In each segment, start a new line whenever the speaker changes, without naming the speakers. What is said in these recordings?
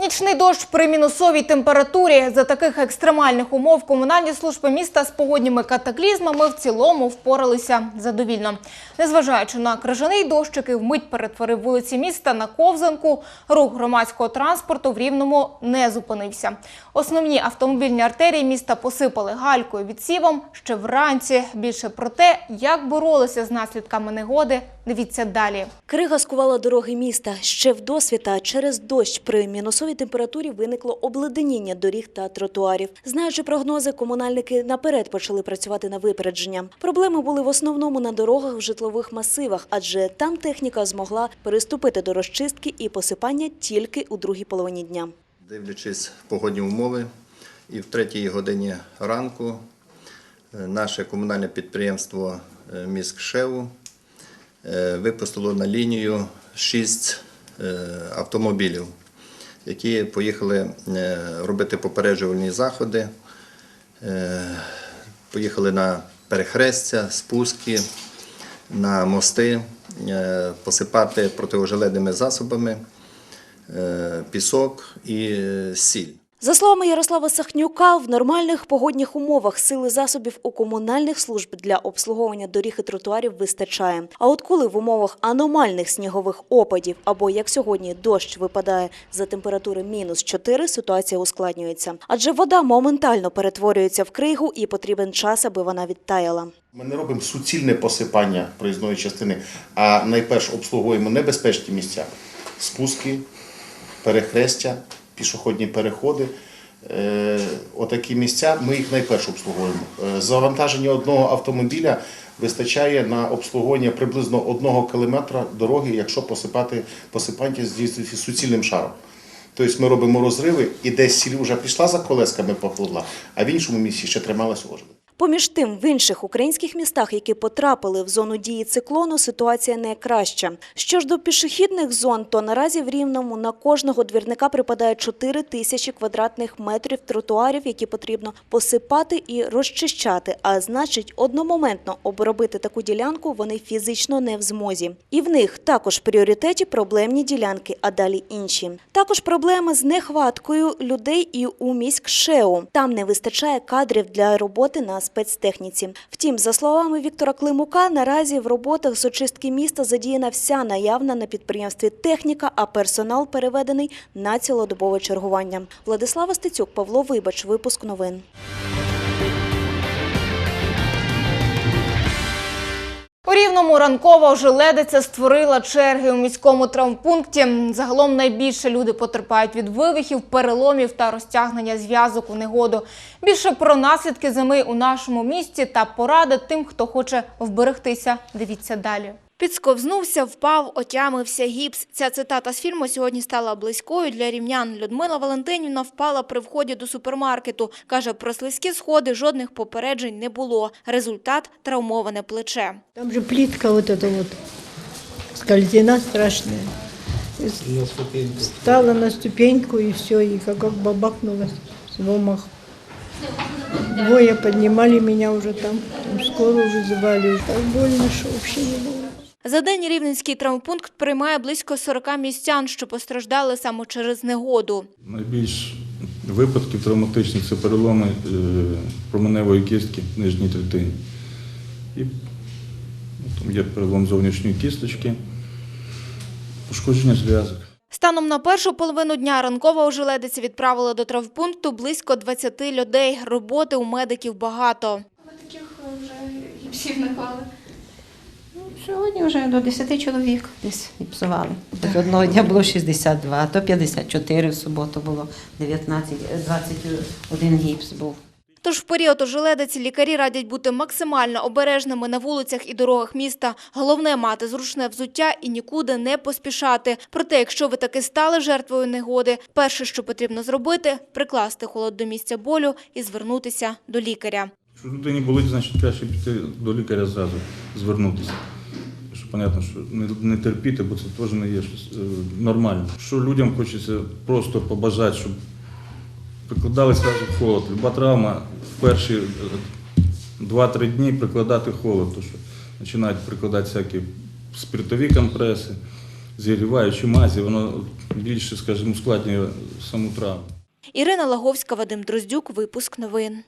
Нічний дощ при мінусовій температурі. За таких екстремальних умов комунальні служби міста з погодніми катаклізмами в цілому впоралися задовільно. Незважаючи на крижаний дощ, який вмить перетворив вулиці міста на ковзанку, рух громадського транспорту в Рівному не зупинився. Основні автомобільні артерії міста посипали галькою відсівом ще вранці. Більше про те, як боролися з наслідками негоди, дивіться далі.
Крига скувала дороги міста. Ще в досвіта через дощ при мінусовій температурі виникло обледеніння доріг та тротуарів. Знаючи прогнози, комунальники наперед почали працювати на випередження. Проблеми були в основному на дорогах в житлових масивах, адже там техніка змогла переступити до розчистки і посипання тільки у другій половині дня.
Дивлячись погодні умови, і в третій годині ранку е, наше комунальне підприємство е, «Міськшеву» е, випустило на лінію шість автомобілів, які поїхали е, робити попереджувальні заходи. Е, Поїхали на перехрестя, спуски, на мости, е, посипати протиожеледними засобами пісок і сіль.
За словами Ярослава Сахнюка, в нормальних погодних умовах сили засобів у комунальних служб для обслуговування доріг і тротуарів вистачає. А от коли в умовах аномальних снігових опадів або як сьогодні дощ випадає за температури мінус 4, ситуація ускладнюється. Адже вода моментально перетворюється в кригу і потрібен час, аби вона відтаяла.
Ми не робимо суцільне посипання проїзної частини, а найперш обслуговуємо небезпечні місця: спуски, перехрестя, пішохідні переходи. Е, Отакі місця ми їх найперше обслуговуємо. Е, Завантаження одного автомобіля вистачає на обслуговування приблизно одного кілометра дороги, якщо посипати посипання здійснюється суцільним шаром. Тобто ми робимо розриви, і десь сіль вже пішла за колесками похолодла, а в іншому місці ще трималась ожеледь.
Поміж тим, в інших українських містах, які потрапили в зону дії циклону, ситуація не краща. Що ж до пішохідних зон, то наразі в Рівному на кожного двірника припадає 4 тисячі квадратних метрів тротуарів, які потрібно посипати і розчищати. А значить, одномоментно обробити таку ділянку вони фізично не в змозі. І в них також в пріоритеті проблемні ділянки, а далі інші. Також проблеми з нехваткою людей і у міськшеу. Там не вистачає кадрів для роботи на спецтехніці. Втім, за словами Віктора Климука, наразі в роботах з очистки міста задіяна вся наявна на підприємстві техніка, а персонал переведений на цілодобове чергування. Владислава Стецюк, Павло Вибач, випуск новин.
У Рівному ранкова ожеледиця створила черги у міському травмпункті. Загалом найбільше люди потерпають від вивихів, переломів та розтягнення зв'язок у негоду. Більше про наслідки зими у нашому місті та поради тим, хто хоче вберегтися. Дивіться далі. Підсковзнувся, впав, отямився гіпс. Ця цитата з фільму сьогодні стала близькою для рівнян. Людмила Валентинівна впала при вході до супермаркету. Каже, про слизькі сходи жодних попереджень не було. Результат – травмоване плече.
Там же плитка вот эта вот скользина страшная. И Встала на ступеньку и все, и как, как бабахнулась с вомах. Двое поднимали меня уже там, там скорую вызывали. Так больно, что вообще не было.
За день Рівненський травмпункт приймає близько 40 містян, що постраждали саме через негоду.
Найбільш випадків травматичних це переломи е, променевої кістки в нижній третині. І ну, там є перелом зовнішньої кісточки, пошкодження зв'язок.
Станом на першу половину дня ранкова ожеледиця відправила до травмпункту близько 20 людей. Роботи у медиків багато.
Таких вже гіпсів наклали?
Сьогодні вже до 10 чоловік десь гіпсували. Тобто одного дня було 62, а то 54 в суботу було, 19, е, 21 гіпс був.
Тож в період ожеледиці лікарі радять бути максимально обережними на вулицях і дорогах міста. Головне – мати зручне взуття і нікуди не поспішати. Проте, якщо ви таки стали жертвою негоди, перше, що потрібно зробити – прикласти холод до місця болю і звернутися до лікаря.
Якщо людині болить, значить краще піти до лікаря зразу звернутися. Понятно, що не, не терпіти, бо це теж не є щось е, нормально. Що людям хочеться просто побажати, щоб прикладали одразу холод. Люба травма в перші е, 2-3 дні прикладати холод, тому що починають прикладати всякі спиртові компреси, зігріваючі мазі, воно більше, скажімо, ускладнює саму травму.
Ірина Лаговська, Вадим Дроздюк, випуск новин.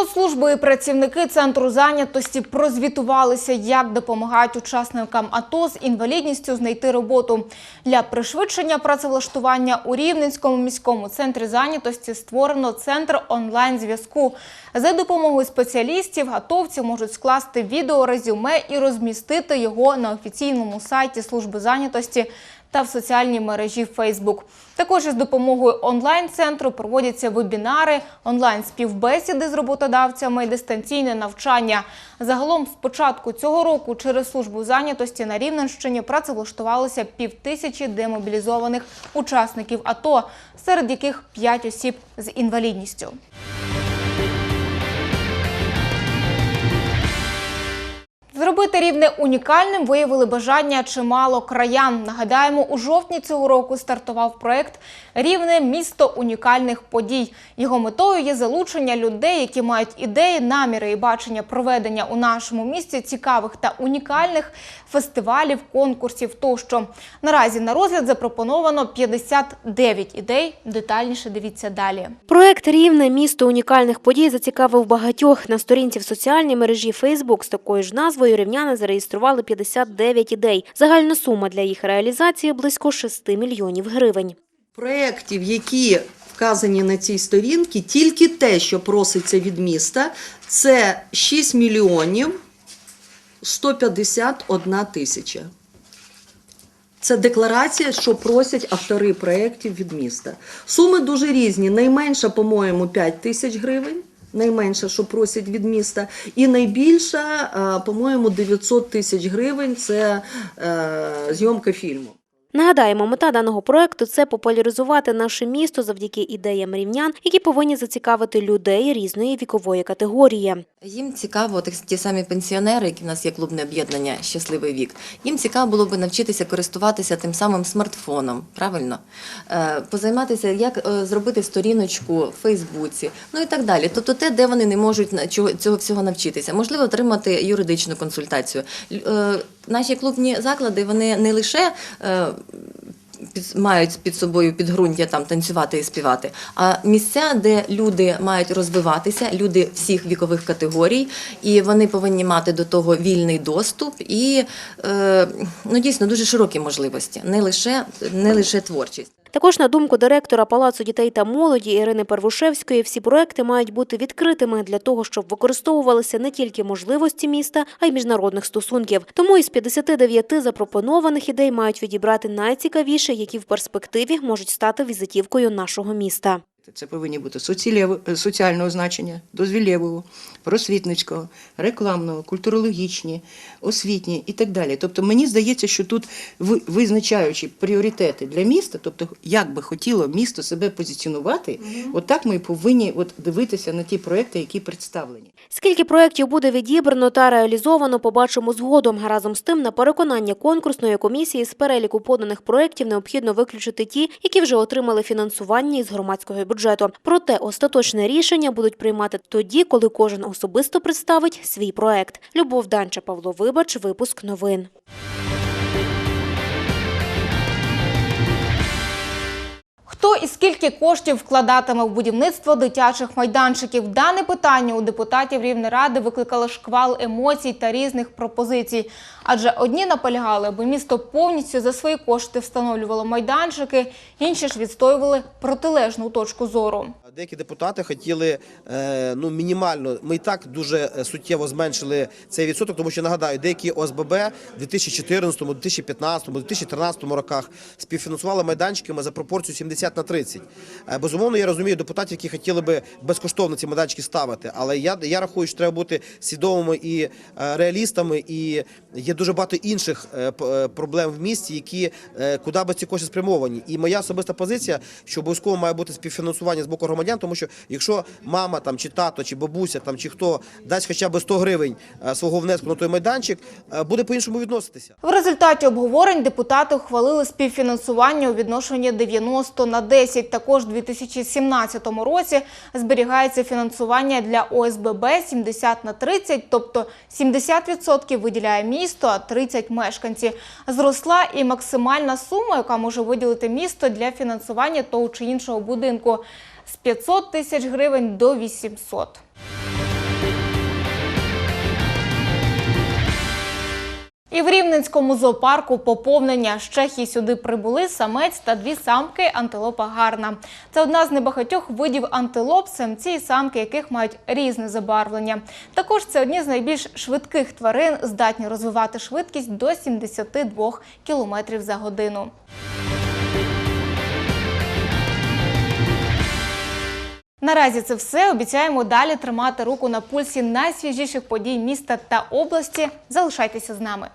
Соцслужби і працівники центру зайнятості прозвітувалися, як допомагають учасникам АТО з інвалідністю знайти роботу. Для пришвидшення працевлаштування у Рівненському міському центрі зайнятості створено центр онлайн-зв'язку. За допомогою спеціалістів атовці можуть скласти відеорезюме і розмістити його на офіційному сайті служби зайнятості та в соціальній мережі Facebook. Також із допомогою онлайн-центру проводяться вебінари, онлайн-співбесіди з роботодавцями і дистанційне навчання. Загалом з початку цього року через службу зайнятості на Рівненщині працевлаштувалося півтисячі демобілізованих учасників АТО, серед яких 5 осіб з інвалідністю. Зробити рівне унікальним виявили бажання чимало краян. Нагадаємо, у жовтні цього року стартував проект Рівне місто унікальних подій. Його метою є залучення людей, які мають ідеї, наміри і бачення проведення у нашому місті цікавих та унікальних фестивалів, конкурсів тощо. Наразі на розгляд запропоновано 59 ідей. Детальніше дивіться далі.
Проект Рівне місто унікальних подій зацікавив багатьох. На сторінці в соціальній мережі Facebook з такою ж назвою рівняни зареєстрували 59 ідей. Загальна сума для їх реалізації близько 6 мільйонів гривень.
проєктів, які вказані на цій сторінці, тільки те, що проситься від міста, це 6 мільйонів 151 тисяча. Це декларація, що просять автори проєктів від міста. Суми дуже різні. Найменша, по-моєму, 5 тисяч гривень. Найменша, що просять від міста, і найбільша, е, по-моєму, 900 тисяч гривень це е, зйомка фільму.
Нагадаємо, мета даного проекту це популяризувати наше місто завдяки ідеям рівнян, які повинні зацікавити людей різної вікової категорії.
Їм цікаво, ті самі пенсіонери, які в нас є клубне об'єднання Щасливий вік. Їм цікаво було би навчитися користуватися тим самим смартфоном, правильно? Е, Позайматися, як е, зробити сторіночку в Фейсбуці, ну і так далі. Тобто те, де вони не можуть цього всього навчитися. Можливо, отримати юридичну консультацію. Наші клубні заклади вони не лише. е, під, мають під собою підґрунтя там танцювати і співати. А місця, де люди мають розвиватися, люди всіх вікових категорій, і вони повинні мати до того вільний доступ і е, ну дійсно дуже широкі можливості, не лише не лише творчість.
Також, на думку директора Палацу дітей та молоді Ірини Первушевської, всі проекти мають бути відкритими для того, щоб використовувалися не тільки можливості міста, а й міжнародних стосунків. Тому із 59 запропонованих ідей мають відібрати найцікавіше, які в перспективі можуть стати візитівкою нашого міста.
Це повинні бути соціального значення, дозвілєвого, просвітницького, рекламного, культурологічні, освітні і так далі. Тобто мені здається, що тут ви- визначаючи пріоритети для міста, тобто як би хотіло місто себе позиціонувати, отак ми повинні от дивитися на ті проекти, які представлені.
Скільки проєктів буде відібрано та реалізовано, побачимо згодом. Разом з тим, на переконання конкурсної комісії з переліку поданих проєктів необхідно виключити ті, які вже отримали фінансування із громадського бюджету. Проте остаточне рішення будуть приймати тоді, коли кожен особисто представить свій проект. Любов Данча, Павло Вибач, випуск новин.
Хто і скільки коштів вкладатиме в будівництво дитячих майданчиків? Дане питання у депутатів Рівнеради викликало шквал емоцій та різних пропозицій. Адже одні наполягали, аби місто повністю за свої кошти встановлювало майданчики, інші ж відстоювали протилежну точку зору.
Деякі депутати хотіли е, ну, мінімально. Ми і так дуже е, суттєво зменшили цей відсоток, тому що нагадаю, деякі ОСББ в 2014, 2015, 2013 роках співфінансували майданчиками за пропорцію 70 на 30. Е, Безумовно, я розумію депутатів, які хотіли би безкоштовно ці майданчики ставити. Але я, я рахую, що треба бути свідомими і реалістами, і є дуже багато інших проблем в місті, які куди би ці кошти спрямовані. І моя особиста позиція, що обов'язково має бути співфінансування з боку громадського громадян, тому що якщо мама там чи тато, чи бабуся там чи хто дасть хоча б 100 гривень е, свого внеску на той майданчик, е, буде по-іншому відноситися.
В результаті обговорень депутати ухвалили співфінансування у відношенні 90 на 10. Також у 2017 році зберігається фінансування для ОСББ 70 на 30, тобто 70% виділяє місто, а 30 – мешканці. Зросла і максимальна сума, яка може виділити місто для фінансування того чи іншого будинку з 500 тисяч гривень до 800. І в Рівненському зоопарку поповнення з Чехії сюди прибули самець та дві самки антилопа гарна. Це одна з небагатьох видів антилоп, самці і самки яких мають різне забарвлення. Також це одні з найбільш швидких тварин, здатні розвивати швидкість до 72 км за годину. Наразі це все. Обіцяємо далі тримати руку на пульсі найсвіжіших подій міста та області. Залишайтеся з нами.